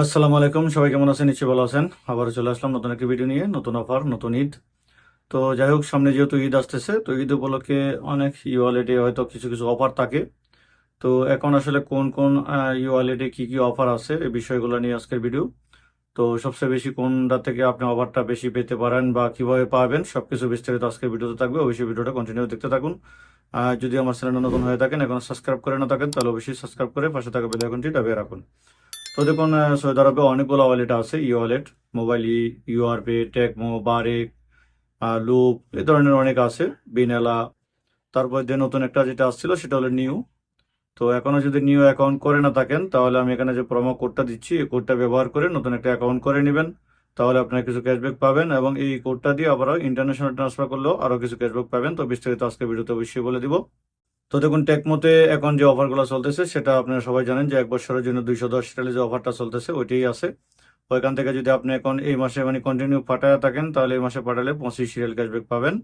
আসসালামু আলাইকুম, সবাই কেমন আছেন? নিশ্চয়ই ভালো আছেন। আবারও চলে আসলাম নতুন একটি ভিডিও নিয়ে, নতুন অফার নতুন ঈদ। তো যাই হোক, সামনে যেহেতু ঈদ আসতেছে, তো ঈদ উপলক্ষে অনেক ই ওয়ালেটে হয়তো কিছু কিছু অফার থাকে। তো এখন আসলে কোন কোন ই ওয়ালেটে কী, কি অফার আছে, এই বিষয়গুলো নিয়ে আজকের ভিডিও তো সবচেয়ে বেশি কোনটা থেকে আপনি অফারটা বেশি পেতে পারেন বা কীভাবে পাবেন সব কিছু বিস্তারিত আজকের ভিডিওতে থাকবে। অবশ্যই ভিডিওটা কন্টিনিউ দেখতে থাকুন। আর যদি আমার চ্যানেল নতুন হয়ে থাকেন, এখন সাবস্ক্রাইব করে না থাকেন, তাহলে অবশ্যই সাবস্ক্রাইব করে পাশে থাকা বেল আইকনটি দাবিয়ে রাখুন। তো দেখুন সৌদি আরবে অনেকগুলো ওয়ালেট আছে, ই ওয়ালেট মোবাইল ই ইউআরপে টেকমো বারেক লুপ এ ধরনের অনেক আছে বিনেলা তারপর যে নতুন একটা যেটা আসছিল সেটা হলো নিউ তো এখনও যদি নিউ অ্যাকাউন্ট করে না থাকেন, তাহলে আমি এখানে যে প্রোমো কোডটা দিচ্ছি, এই কোডটা ব্যবহার করে নতুন একটা অ্যাকাউন্ট করে নেবেন। তাহলে আপনারা কিছু ক্যাশব্যাক পাবেন এবং এই কোডটা দিয়ে আবারও ইন্টারন্যাশনাল ট্রান্সফার করলেও আরও কিছু ক্যাশব্যাক পাবেন। তো বিস্তারিত আজকে ভিডিওতে অবশ্যই বলে দিব। তো দেখুন, টেকমোতে এখন যে অফারগুলো চলতেছে, সেটা আপনারা সবাই জানেন যে এক বছরের জন্য দুইশো দশ রিয়ালে যে অফারটা চলতেছে, ওইটাই আছে। ওইখান থেকে যদি আপনি এখন এই মাসে মানে কন্টিনিউ পাঠায় থাকেন, তাহলে এই মাসে পাঠালে পঁচিশ রিয়াল ক্যাশব্যাক পাবেন।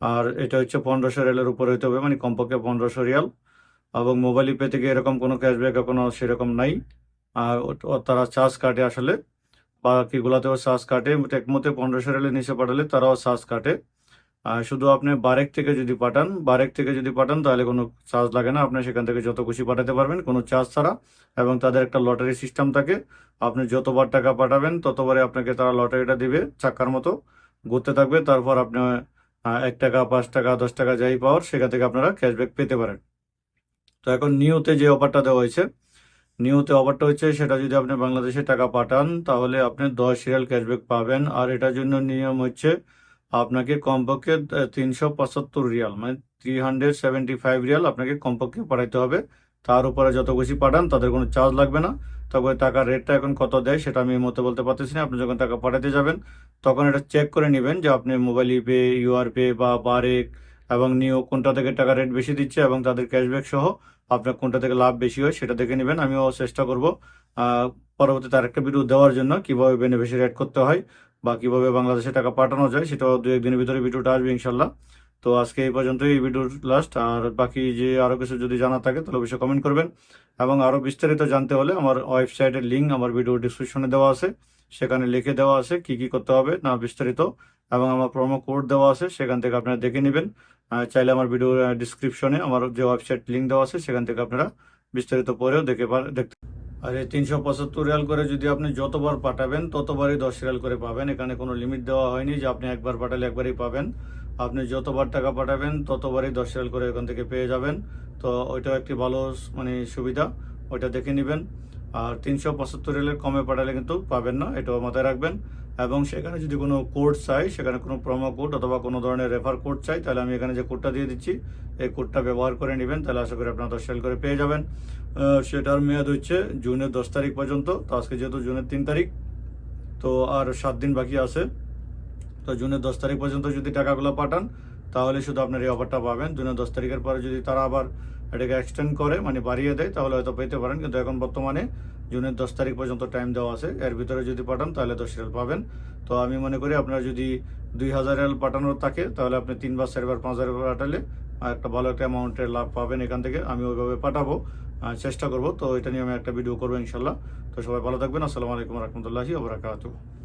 আর এটা হচ্ছে পনেরোশো রিয়ালের উপরে হইতে হবে মানে কমপক্ষে পনেরোশো রিয়াল। এবং মোবাইল পে থেকে এরকম কোনো ক্যাশব্যাক এখনও সেরকম নাই। আর তারা চার্জ কাটে আসলে, বাকিগুলাতেও চার্জ কাটে টেকমোতে পনেরোশো রিয়ালের নিচে পাঠালে তারাও চার্জ কাটে শুধু আপনি বারেক থেকে যদি পাঠান, বারেক থেকে যদি পাঠান, তাহলে কোনো চার্জ লাগে না। আপনি সেখান থেকে যত খুশি পাঠাতে পারবেন, কোনো চার্জ ছাড়া। এবং তাদের একটা লটারি সিস্টেম থাকে, আপনি যতবার টাকা পাঠাবেন ততবারে আপনাকে তারা লটারিটা দিবে, চাক্কার মতো ঘুরতে থাকবে। তারপর আপনি এক টাকা, পাঁচ টাকা, দশ টাকা যাই পাওয়ার, সেখান থেকে আপনারা ক্যাশব্যাক পেতে পারেন। তো এখন নিউতে যে অফারটা দেওয়া হয়েছে, নিউতে অফারটা হচ্ছে সেটা যদি আপনি বাংলাদেশে টাকা পাঠান, তাহলে আপনি দশ রিয়াল ক্যাশব্যাক পাবেন। আর এটার জন্য নিয়ম হচ্ছে আপনাকে কমপক্ষে তিনশো পঁচাত্তর রিয়াল মানে three hundred seventy five riyal আপনাকে কমপক্ষে পাঠাইতে হবে। তার উপরে যত খুশি পাঠান, তাদের কোনো চার্জ লাগবে না। তবে টাকার রেটটা এখন কত দেয়, সেটা আমি মতো বলতে পারতেছি না। আপনি যখন টাকা পাঠাতে যাবেন, তখন এটা চেক করে নেবেন যে আপনি মোবাইল পে ইউআর পে বা বারেক এবং নিও কোনটা থেকে টাকা রেট বেশি দিচ্ছে এবং তাদের ক্যাশব্যাক সহ আপনার কোনটা থেকে লাভ বেশি হয় সেটা দেখে নেবেন। আমিও চেষ্টা করব পরবর্তীতে আরেকটা ভিডিও দেওয়ার জন্য কীভাবে বেনিফিশিয়ারি অ্যাড করতে হয়। বা কীভাবে বাংলাদেশে টাকা পাঠানো যায় সেটাও দু একদিনের ভিতরে ভিডিওটা আসবে ইনশাল্লাহ। তো আজকে এই পর্যন্তই, এই ভিডিওর লাস্ট আর বাকি যে আরও কিছু যদি জানা থাকে, তাহলে অবশ্যই কমেন্ট করবেন। এবং আরও বিস্তারিত জানতে হলে আমার ওয়েবসাইটের লিঙ্ক আমার ভিডিও ডিসক্রিপশনে দেওয়া আছে। সেখানে লিখে দেওয়া আছে কি কি করতে হবে, না বিস্তারিত। এবং আমার প্রোমো কোড দেওয়া আছে, সেখান থেকে আপনারা দেখে নেবেন। চাইলে আমার ভিডিও ডিসক্রিপশনে আমার যে ওয়েবসাইট লিঙ্ক দেওয়া আছে, সেখান থেকে আপনারা বিস্তারিত পরেও দেখে দেখতে আর এই তিনশো পঁচাত্তর রিয়াল করে যদি আপনি যতবার পাঠাবেন, ততবারই দশ রিয়াল করে পাবেন। এখানে কোনো লিমিট দেওয়া হয়নি যে আপনি একবার পাঠালে একবারই পাবেন। আপনি যতবার টাকা পাঠাবেন, ততবারই দশ রিয়াল করে এখান থেকে পেয়ে যাবেন। তো ওইটাও একটি ভালো মানে সুবিধা। ওইটা দেখে নেবেন। আর তিনশো পঁচাত্তর রিয়ালের কমে পাঠালে কিন্তু পাবেন না, এটাও মাথায় রাখবেন। এবং সেখানে যদি কোনো কোড চাই, সেখানে কোনো প্রোমো কোড অথবা কোনো ধরনের রেফার কোড চাই, তাহলে আমি এখানে যে কোডটা দিয়ে দিচ্ছি, এই কোডটা ব্যবহার করে নেবেন, তাহলে আশা করি আপনারা রিয়াল করে পেয়ে যাবেন। সেটার মেয়াদ হচ্ছে জুনের দশ তারিখ পর্যন্ত, তো আজকে যেহেতু জুনের তিন তারিখ, তো আর সাত দিন বাকি আছে। তো জুনের দশ তারিখ পর্যন্ত যদি টাকাগুলো পাঠান, তাহলে শুধু আপনার এই অফারটা পাবেন। জুনের দশ তারিখের পরে যদি তারা আবার এটাকে এক্সটেন্ড করে মানে বাড়িয়ে দেয়, তাহলে হয়তো পেতে পারেন। কিন্তু এখন বর্তমানে জুনের দশ তারিখ পর্যন্ত টাইম দেওয়া আছে। এর ভিতরে যদি পাঠান, তাহলে দশ রিয়াল পাবেন। তো আমি মনে করি আপনার যদি দুই হাজার রিয়াল পাঠানোর থাকে, তাহলে আপনি তিনবার, চারবার পাঁচ হাজার পাঠালে একটা ভালো একটা অ্যামাউন্টের লাভ পাবেন এখান থেকে। আমি ওইভাবে পাঠাবো চেষ্টা করব। তো এটা নিয়ে আমি একটা ভিডিও করব ইনশাল্লাহ। তো সবাই ভালো থাকবেন। আসসালামু আলাইকুম রহমতুল্লাহি ওবরাকাতু